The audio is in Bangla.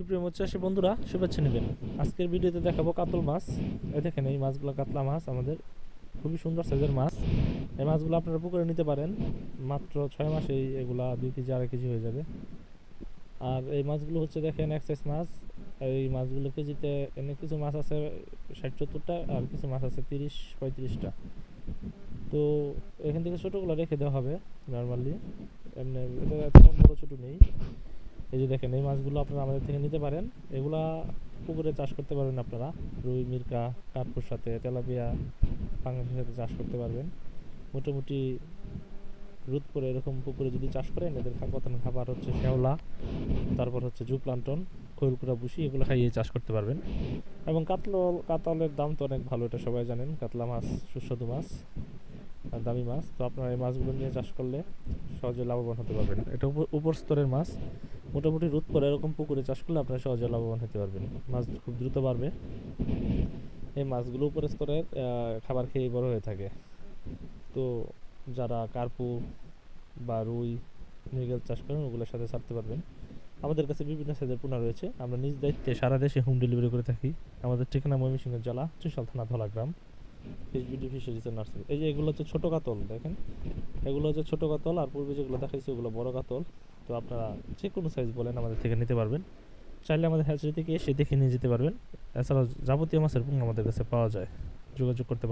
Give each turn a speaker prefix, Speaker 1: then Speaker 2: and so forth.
Speaker 1: সুপ্রিয় চাষি বন্ধুরা, শুভেচ্ছা নেবেন। আজকের ভিডিওতে দেখাবো কাতল মাছ। এই দেখেন, এই মাছগুলো কাতলা মাছ, আমাদের খুবই সুন্দর সাইজের মাছ। এই মাছগুলো আপনারা পুকুরে নিতে পারেন। মাত্র ছয় মাসেই এগুলা দুই কেজি, আড়াই কেজি হয়ে যাবে। আর এই মাছগুলো হচ্ছে দেখেন, এক সাইজ মাছ। এই মাছগুলো কেজিতে এনে কিছু মাছ আছে ষাট সত্তরটা আর কিছু মাছ আছে তিরিশ, পঁয়ত্রিশটা। তো এখান থেকে ছোটোগুলো রেখে দেওয়া হবে নর্মালি। এমনি এটা এত বড় ছোটো নেই। এই যে দেখেন, এই মাছগুলো আপনারা আমাদের থেকে নিতে পারেন। এগুলা পুকুরে চাষ করতে পারবেন আপনারা। রুই, মিরকা, কার্পুর সাথে, তেলাপিয়া, পাঙ্গাসের সাথে চাষ করতে পারবেন। মোটামুটি রোদ করে এরকম পুকুরে যদি চাষ করেন, এদের প্রধান খাবার হচ্ছে শ্যাওলা, তারপর হচ্ছে জু প্লান্টন খৈলকুড়া বুসি এগুলো খাইয়ে চাষ করতে পারবেন। এবং কাতল, কাতলের দাম তো অনেক ভালো, এটা সবাই জানেন। কাতলা মাছ, সুস্বাদু মাছ। দামি মাছ, তো আপনারা এই মাছগুলো নিয়ে চাষ করলে সহজে লাভবান হতে পারবেন। এটা উপর উপর স্তরের মাছ, মোটামুটি রোদ পরে এরকম পুকুরে চাষ করলে আপনারা সহজে লাভবান হতে পারবেন। মাছ খুব দ্রুত বাড়বে। এই মাছগুলো উপরের স্তরের খাবার খেয়ে বড় হয়ে থাকে। তো যারা কার্পু বা রুই, মৃগেল চাষ করেন, ওগুলোর সাথে ছাড়তে পারবেন। আমাদের কাছে বিভিন্ন সাইজের পোনা রয়েছে। আমরা নিজ দায়িত্বে সারা দেশে হোম ডেলিভারি করে থাকি। আমাদের ঠিকানা ময়মনসিংহের জেলা, ত্রিশাল থানা ধলাগ্রাম এইচবিডি ফিশারিজের নার্সারি এই যে এগুলো হচ্ছে ছোটো কাতল, দেখেন। এগুলো হচ্ছে ছোটো কাতল আর পূর্বে যেগুলো দেখাইছে ওগুলো বড় কাতল। তো আপনারা যে কোনো সাইজ বলেন আমাদের থেকে নিতে পারবেন। চাইলে আমাদের হ্যাচারি থেকে এসে দেখে নিয়ে যেতে পারবেন। এছাড়াও যাবতীয় মাছের পণ্য আমাদের কাছে পাওয়া যায়। যোগাযোগ করতে পারেন